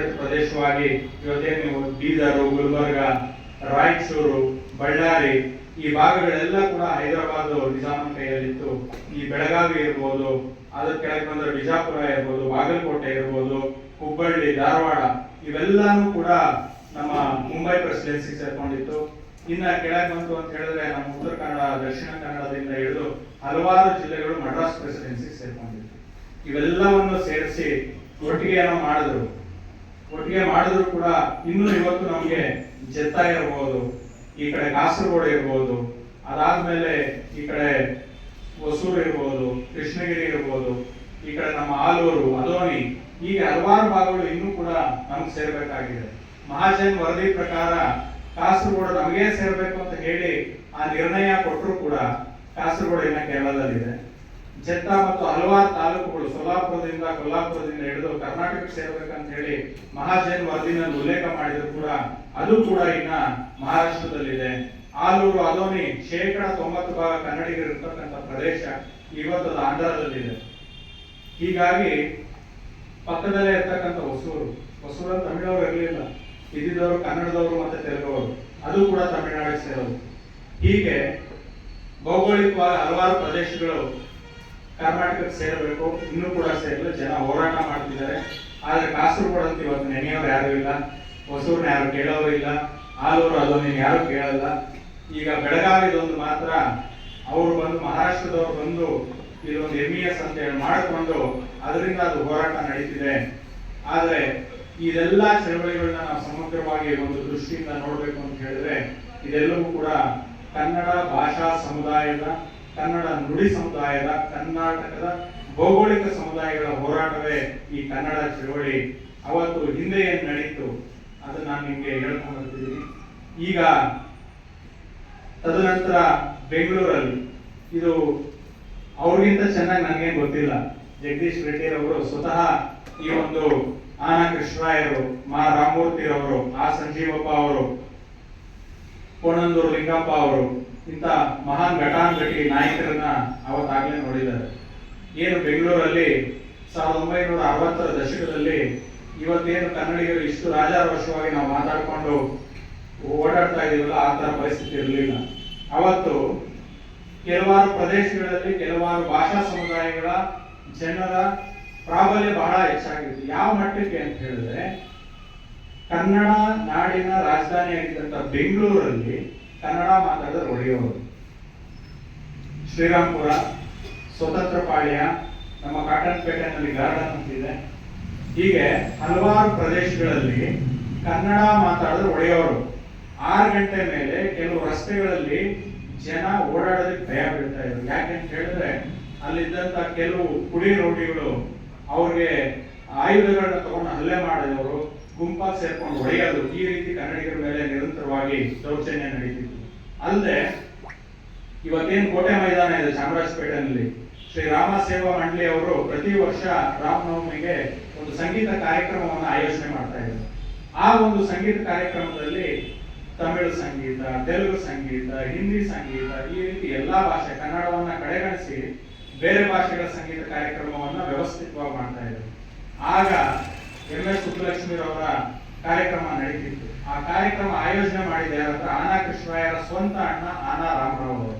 ಆಡಳಿತ ಪ್ರದೇಶವಾಗಿ ಇವತ್ತೇ ನೀವು ಬೀದರು, ಗುಲ್ಬರ್ಗ, ರಾಯಚೂರು, ಬಳ್ಳಾರಿ ಈ ಭಾಗಗಳೆಲ್ಲ ಕೂಡ ಹೈದರಾಬಾದ್ ನಿಜಾಮನ ಕೈಯಲ್ಲಿತ್ತು. ಈ ಬೆಳಗಾವಿ ಇರ್ಬೋದು ಅದ್ರ ಕೆಳಗೆ ಬಂದ್ರೆ ಬಿಜಾಪುರ ಇರ್ಬೋದು, ಬಾಗಲಕೋಟೆ ಇರ್ಬೋದು, ಹುಬ್ಬಳ್ಳಿ, ಧಾರವಾಡ ಇವೆಲ್ಲಾನು ಕೂಡ ನಮ್ಮ ಮುಂಬೈ ಪ್ರೆಸಿಡೆನ್ಸಿ ಸೇರ್ಕೊಂಡಿತ್ತು. ಇನ್ನ ಕೆಳಗೆ ಬಂತು ಅಂತ ಹೇಳಿದ್ರೆ ನಮ್ಮ ಉತ್ತರ ಕನ್ನಡ, ದಕ್ಷಿಣ ಕನ್ನಡದಿಂದ ಹಿಡಿದು ಹಲವಾರು ಜಿಲ್ಲೆಗಳು ಮಡ್ರಾಸ್ ಪ್ರೆಸಿಡೆನ್ಸಿ ಸೇರ್ಕೊಂಡಿತ್ತು. ಇವೆಲ್ಲವನ್ನು ಸೇರಿಸಿ ಒಟ್ಟಿಗೆ ಏನೋ ಮಾಡಿದ್ರು. ಒಟ್ಟಿಗೆ ಮಾಡಿದ್ರು ಕೂಡ ಇನ್ನು ಇವತ್ತು ನಮಗೆ ಜೆತ್ತ ಇರ್ಬೋದು ಈ ಕಡೆ ಕಾಸರಗೋಡು ಇರ್ಬೋದು, ಅದಾದ್ಮೇಲೆ ಈ ಕಡೆ ಹೊಸೂರು ಇರ್ಬೋದು, ಕೃಷ್ಣಗಿರಿ ಇರ್ಬೋದು, ಈ ಕಡೆ ನಮ್ಮ ಆಲೂರು ಅದೋನಿ ಹೀಗೆ ಹಲವಾರು ಭಾಗಗಳು ಇನ್ನೂ ಕೂಡ ನಮ್ಗೆ ಸೇರ್ಬೇಕಾಗಿದೆ. ಮಹಾಜನ್ ವರದಿ ಪ್ರಕಾರ ಕಾಸರಗೋಡು ನಮಗೆ ಸೇರ್ಬೇಕು ಅಂತ ಹೇಳಿ ಆ ನಿರ್ಣಯ ಕೊಟ್ಟರು ಕೂಡ ಕಾಸರಗೋಡು ಇನ್ನ ಕೇರಳದಲ್ಲಿದೆ. ಜೆತ್ತ ಮತ್ತು ಹಲವಾರು ಸೊಲ್ಲಾಪುರದಿಂದ ಕೊಲ್ಲಾಪುರದಿಂದ ಹಿಡಿದು ಕರ್ನಾಟಕ ಸೇರ್ಬೇಕಂತ ಹೇಳಿ ಮಹಾಜನ್ ವರದಿನಲ್ಲಿ ಉಲ್ಲೇಖ ಮಾಡಿದ್ರು ಕೂಡ ಅದು ಕೂಡ ಇನ್ನ ಮಹಾರಾಷ್ಟ್ರದಲ್ಲಿದೆ. ಆಲೂರು ಅದೋನಿ ಶೇಕಡ ತೊಂಬತ್ತು ಭಾಗ ಕನ್ನಡಿಗರು ಇರ್ತಕ್ಕಂಥ ಪ್ರದೇಶ ಇವತ್ತು ಆಂಧ್ರದಲ್ಲಿದೆ. ಹೀಗಾಗಿ ಪಕ್ಕದಲ್ಲೇ ಇರ್ತಕ್ಕಂಥ ಹೊಸೂರು ಹೊಸೂರು ತಮಿಳವರು ಇರಲಿಲ್ಲ. ಇದ್ದಿದ್ದವರು ಕನ್ನಡದವರು ಮತ್ತೆ ತೆಲುಗುವರು ಅದು ಕೂಡ ತಮಿಳುನಾಡಿಗೆ ಸೇರೋದು. ಹೀಗೆ ಭೌಗೋಳಿಕವಾಗಿ ಹಲವಾರು ಪ್ರದೇಶಗಳು ಕರ್ನಾಟಕಕ್ಕೆ ಸೇರಬೇಕು, ಇನ್ನೂ ಕೂಡ ಸೇರಲು ಜನ ಹೋರಾಟ ಮಾಡ್ತಿದ್ದಾರೆ. ಆದರೆ ಅಂತ ಇವತ್ತು ನೆನೆಯವರು ಯಾರು ಇಲ್ಲ, ಹೊಸೂರ್ನ ಯಾರು ಕೇಳೋರು ಇಲ್ಲ, ಆಲೂರು ಅದೊಂದು ಯಾರು ಕೇಳಲ್ಲ. ಈಗ ಬೆಳಗಾವಿದೊಂದು ಮಾತ್ರ, ಅವರು ಬಂದು ಮಹಾರಾಷ್ಟ್ರದವ್ರು ಬಂದು ಇದೊಂದು ಎಂ ಇ ಎಸ್ ಅಂತ ಹೇಳಿ ಮಾಡಿಕೊಂಡು ಅದರಿಂದ ಅದು ಹೋರಾಟ ನಡೀತಿದೆ. ಆದರೆ ಇದೆಲ್ಲ ಚಳವಳಿಗಳನ್ನ ನಾವು ಸಮಗ್ರವಾಗಿ ಒಂದು ದೃಷ್ಟಿಯಿಂದ ನೋಡಬೇಕು ಅಂತ ಹೇಳಿದ್ರೆ ಇದೆಲ್ಲವೂ ಕೂಡ ಕನ್ನಡ ಭಾಷಾ ಸಮುದಾಯದ ಕನ್ನಡ ನುಡಿ ಸಮುದಾಯದ, ಕರ್ನಾಟಕದ ಭೌಗೋಳಿಕ ಸಮುದಾಯಗಳ ಹೋರಾಟವೇ ಈ ಕನ್ನಡ ಚಳವಳಿ. ಅವತ್ತು ಹಿಂದೆ ಏನ್ ನಡೀತು? ಅದನ್ನ ನಾನು ನಿಮ್ಗೆ ಹೇಳ್ಕೊಂಡು ಬರ್ತಿದ್ದೀನಿ. ಈಗ ತದನಂತರ ಬೆಂಗಳೂರಲ್ಲಿ ಇದು ಅವ್ರಿಗಿಂತ ಚೆನ್ನಾಗಿ ನನಗೆ ಗೊತ್ತಿಲ್ಲ. ಜಗದೀಶ್ ರೆಡ್ಡಿ ಅವರು ಸ್ವತಃ ಈ ಒಂದು ಆನಾ ಕೃಷ್ಣರಾಯರು, ಮಾ ರಾಮಮೂರ್ತಿರವರು ಆ ಸಂಜೀವಪ್ಪ ಅವರು ಕೋಣಂದೂರು ಲಿಂಗಪ್ಪ ಅವರು ಇಂಥ ಮಹಾನ್ ಘಟಾನುಘಟಿ ನಾಯಕರನ್ನ ಅವತ್ತಾಗಲೇ ನೋಡಿದ್ದಾರೆ. ಏನು ಬೆಂಗಳೂರಲ್ಲಿ ಸಾವಿರದ ಒಂಬೈನೂರ ಅರವತ್ತರ ದಶಕದಲ್ಲಿ ಇವತ್ತೇನು ಕನ್ನಡಿಗರು ಇಷ್ಟು ರಾಜಾರೋಷವಾಗಿ ನಾವು ಮಾತಾಡಿಕೊಂಡು ಓಡಾಡ್ತಾ ಇದೀವಲ್ಲ, ಆ ಥರ ಪರಿಸ್ಥಿತಿ ಇರಲಿಲ್ಲ. ಅವತ್ತು ಕೆಲವಾರು ಪ್ರದೇಶಗಳಲ್ಲಿ, ಕೆಲವಾರು ಭಾಷಾ ಸಮುದಾಯಗಳ ಜನರ ಪ್ರಾಬಲ್ಯ ಬಹಳ ಹೆಚ್ಚಾಗಿತ್ತು. ಯಾವ ಮಟ್ಟಕ್ಕೆ ಅಂತ ಹೇಳಿದ್ರೆ ಕನ್ನಡ ನಾಡಿನ ರಾಜಧಾನಿಯಾಗಿದ್ದಂಥ ಬೆಂಗಳೂರಲ್ಲಿ ಕನ್ನಡ ಮಾತಾಡಿದ ಒಡೆಯೋರು ಶ್ರೀರಾಮ್ಪುರ, ಸ್ವತಂತ್ರ ಪಾಳ್ಯ, ನಮ್ಮ ಕಾಟನ್ ಪೇಟೆನಲ್ಲಿ ಗಾರ್ಡನ್ ಅಂತಿದೆ. ಹೀಗೆ ಹಲವಾರು ಪ್ರದೇಶಗಳಲ್ಲಿ ಕನ್ನಡ ಮಾತಾಡಿದ್ರೆ ಒಡೆಯೋರು ಆರು ಗಂಟೆ ಮೇಲೆ ಕೆಲವು ರಸ್ತೆಗಳಲ್ಲಿ ಜನ ಓಡಾಡೋದಕ್ಕೆ ಭಯ ಬೀಳ್ತಾ ಇದ್ರು. ಯಾಕೆಂತ ಹೇಳಿದ್ರೆ, ಅಲ್ಲಿದ್ದಂತ ಕೆಲವು ಕುಡಿ ರೋಟಿಗಳು ಅವ್ರಿಗೆ ಆಯುಧಗಳನ್ನ ತಗೊಂಡು ಹಲ್ಲೆ ಮಾಡಿದವರು ಗುಂಪಾಗಿ ಸೇರ್ಕೊಂಡು ಹೊಡೆಯೋದು ಈ ರೀತಿ ಕನ್ನಡಿಗರ ಮೇಲೆ ನಿರಂತರವಾಗಿ ದೌರ್ಜನ್ಯ ನಡೀತಿತ್ತು. ಅಲ್ಲದೆ ಇವತ್ತೇನು ಕೋಟೆ ಮೈದಾನ ಇದೆ ಚಾಮರಾಜಪೇಟೆನಲ್ಲಿ ಶ್ರೀ ಸೇವಾ ಮಂಡಳಿ ಅವರು ಪ್ರತಿ ವರ್ಷ ರಾಮನವಮಿಗೆ ಒಂದು ಸಂಗೀತ ಕಾರ್ಯಕ್ರಮವನ್ನು ಆಯೋಜನೆ ಮಾಡ್ತಾ ಇದ್ದಾರೆ. ಆ ಒಂದು ಸಂಗೀತ ಕಾರ್ಯಕ್ರಮದಲ್ಲಿ ತಮಿಳು ಸಂಗೀತ, ತೆಲುಗು ಸಂಗೀತ, ಹಿಂದಿ ಸಂಗೀತ, ಈ ರೀತಿ ಎಲ್ಲಾ ಭಾಷೆ, ಕನ್ನಡವನ್ನ ಕಡೆಗಣಿಸಿ ಬೇರೆ ಭಾಷೆಗಳ ಸಂಗೀತ ಕಾರ್ಯಕ್ರಮವನ್ನ ವ್ಯವಸ್ಥಿತವಾಗಿ ಮಾಡ್ತಾ ಇದ್ದಾರೆ. ಆಗ ಎಂ ಎಸ್ ಸುಬ್ಬಲಕ್ಷ್ಮಿರವರ ಕಾರ್ಯಕ್ರಮ ನಡೀತಿತ್ತು. ಆ ಕಾರ್ಯಕ್ರಮ ಆಯೋಜನೆ ಮಾಡಿದ ಯಾರಂದ್ರೆ ಆನಾ ಕೃಷ್ಣರಾಯರ ಸ್ವಂತ ಅಣ್ಣ ಆನಾ ರಾಮರಾವ್ ಅವರು.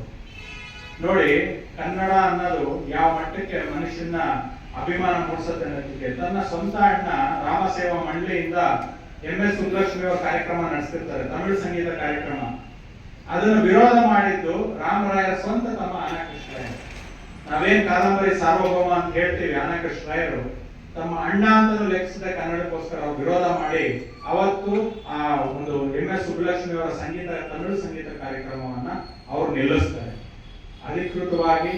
ನೋಡಿ, ಕನ್ನಡ ಅನ್ನೋದು ಯಾವ ಮಟ್ಟಕ್ಕೆ ಮನುಷ್ಯನ ಅಭಿಮಾನ ಮೂಡಿಸುತ್ತೆ ಅನ್ನೋದಕ್ಕೆ ತನ್ನ ಸ್ವಂತ ಅಣ್ಣ ರಾಮಸೇವಾ ಮಂಡಳಿಯಿಂದ ಎಂ ಎಸ್ ಸುಬ್ಬಲಕ್ಷ್ಮಿ ಅವರ ಕಾರ್ಯಕ್ರಮ ನಡೆಸ್ತಿರ್ತಾರೆ, ತಮಿಳು ಸಂಗೀತ ಕಾರ್ಯಕ್ರಮ. ಅದನ್ನು ವಿರೋಧ ಮಾಡಿದ್ದು ರಾಮರಾಯರ ಸ್ವಂತ ತಮ್ಮ ಆನಾ ಕೃಷ್ಣರಾಯರು. ನಾವೇನ್ ಕಾದಂಬರಿ ಸಾರ್ವಭೌಮ ಅಂತ ಹೇಳ್ತೀವಿ ಆನಾ ಕೃಷ್ಣರಾಯರು. ತಮ್ಮ ಅಣ್ಣ ಅಂತಲೂ ಲೆಕ್ಕಿಸಿದ ಕನ್ನಡಕ್ಕೋಸ್ಕರ ಅವ್ರು ವಿರೋಧ ಮಾಡಿ ಅವತ್ತು ಆ ಒಂದು ಎಂ ಎಸ್ ಸುಬ್ಬಲಕ್ಷ್ಮಿ ಅವರ ಸಂಗೀತ, ಕನ್ನಡ ಸಂಗೀತ ಕಾರ್ಯಕ್ರಮವನ್ನ ಅವ್ರು ನಿಲ್ಲಿಸ್ತಾರೆ. ಅಧಿಕೃತವಾಗಿ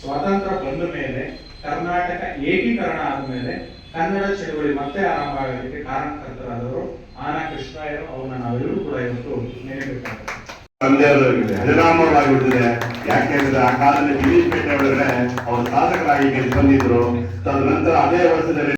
ಸ್ವಾತಂತ್ರ್ಯ ಬಂದ ಮೇಲೆ, ಕರ್ನಾಟಕ ಏಕೀಕರಣ ಆದ್ಮೇಲೆ ಕನ್ನಡ ಚಳವಳಿ ಮತ್ತೆ ಆರಂಭ ಆಗೋದಕ್ಕೆ ಕಾರಣಕರ್ತರಾದವರು ಆನಾ ಕೃಷ್ಣಯ್ಯರು ಅವ್ರನ್ನ ನಾವೆಲ್ಲರೂ ಕೂಡ ಇವತ್ತು ನೆನೆಬೇಕಾಗುತ್ತೆ ತಂದೆಯವರಿಗೆ ಅಜರಾಮರವಾಗಿಬಿಟ್ಟಿದೆ ಯಾಕೆಂದ್ರೆ ಆ ಕಾಲದಲ್ಲಿ ಗಿರೀಶ್ ಪೇಟೆ ಒಳಗಡೆ ಅವರು ಗೆದ್ದು ಬಂದಿದ್ರು. ತದನಂತರ ಅದೇ ವರ್ಷದಲ್ಲಿ